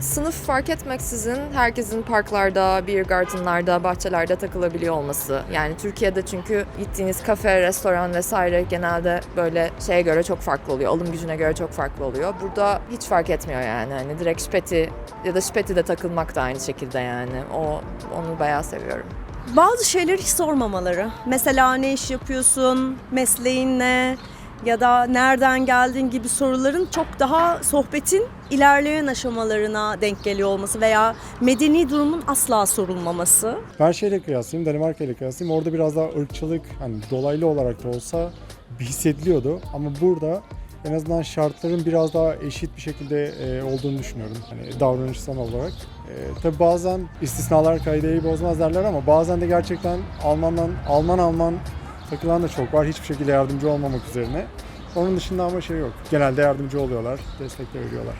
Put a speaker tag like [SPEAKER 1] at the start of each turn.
[SPEAKER 1] sınıf fark etmeksizin herkesin parklarda, beer gardenlarda, bahçelerde takılabiliyor olması. Yani Türkiye'de çünkü gittiğiniz kafe, restoran vesaire genelde böyle şeye göre çok farklı oluyor. Alım gücüne göre çok farklı oluyor. Burada hiç fark etmiyor yani. Hani direkt şpeti ya da şpeti de takılmak da aynı şekilde yani. O onu bayağı seviyorum.
[SPEAKER 2] Bazı şeyleri hiç sormamaları. Mesela ne iş yapıyorsun, mesleğin ne ya da nereden geldin gibi soruların çok daha sohbetin ilerleyen aşamalarına denk geliyor olması veya medeni durumun asla sorulmaması.
[SPEAKER 3] Ben şeyle kıyaslayayım, Danimarka ile kıyaslayayım. Orada biraz daha ırkçılık hani dolaylı olarak da olsa hissediliyordu. Ama burada en azından şartların biraz daha eşit bir şekilde e, olduğunu düşünüyorum. Hani davranışsal olarak. E, tabii bazen istisnalar kaideyi bozmaz derler ama bazen de gerçekten Almandan Alman Alman takılan da çok var. Hiçbir şekilde yardımcı olmamak üzerine. Onun dışında ama şey yok. Genelde yardımcı oluyorlar, destek de veriyorlar.